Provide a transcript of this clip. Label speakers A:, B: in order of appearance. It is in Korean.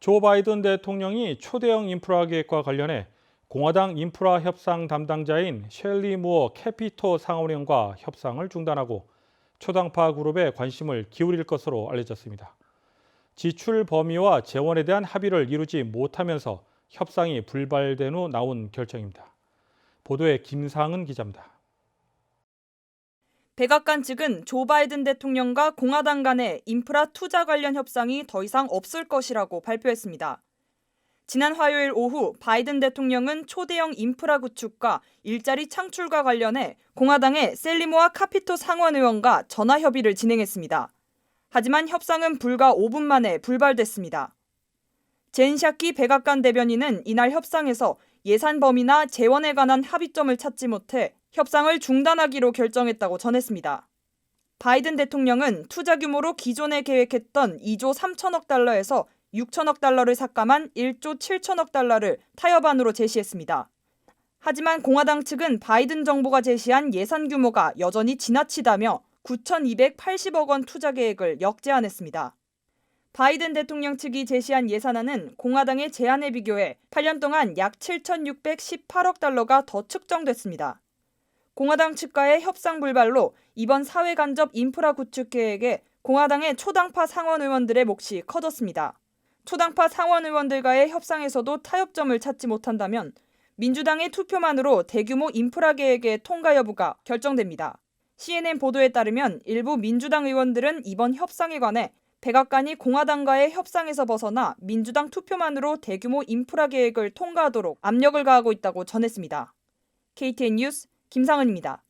A: 조 바이든 대통령이 초대형 인프라 계획과 관련해 공화당 인프라 협상 담당자인 셸리 무어 캐피토 상원의원과 협상을 중단하고 초당파 그룹에 관심을 기울일 것으로 알려졌습니다. 지출 범위와 재원에 대한 합의를 이루지 못하면서 협상이 불발된 후 나온 결정입니다. 보도에 김상은 기자입니다.
B: 백악관 측은 조 바이든 대통령과 공화당 간의 인프라 투자 관련 협상이 더 이상 없을 것이라고 발표했습니다. 지난 화요일 오후 바이든 대통령은 초대형 인프라 구축과 일자리 창출과 관련해 공화당의 셀리모아 카피토 상원 의원과 전화 협의를 진행했습니다. 하지만 협상은 불과 5분 만에 불발됐습니다. 젠 샤키 백악관 대변인은 이날 협상에서 예산 범위나 재원에 관한 합의점을 찾지 못해 협상을 중단하기로 결정했다고 전했습니다. 바이든 대통령은 투자 규모로 기존에 계획했던 2조 3천억 달러에서 6천억 달러를 삭감한 1조 7천억 달러를 타협안으로 제시했습니다. 하지만 공화당 측은 바이든 정부가 제시한 예산 규모가 여전히 지나치다며 9,280억 원 투자 계획을 역제안했습니다. 바이든 대통령 측이 제시한 예산안은 공화당의 제안에 비교해 8년 동안 약 7,618억 달러가 더 측정됐습니다. 공화당 측과의 협상 불발로 이번 사회 간접 인프라 구축 계획에 공화당의 초당파 상원 의원들의 몫이 커졌습니다. 초당파 상원 의원들과의 협상에서도 타협점을 찾지 못한다면 민주당의 투표만으로 대규모 인프라 계획의 통과 여부가 결정됩니다. CNN 보도에 따르면 일부 민주당 의원들은 이번 협상에 관해 백악관이 공화당과의 협상에서 벗어나 민주당 투표만으로 대규모 인프라 계획을 통과하도록 압력을 가하고 있다고 전했습니다. KTN 뉴스 김상은입니다.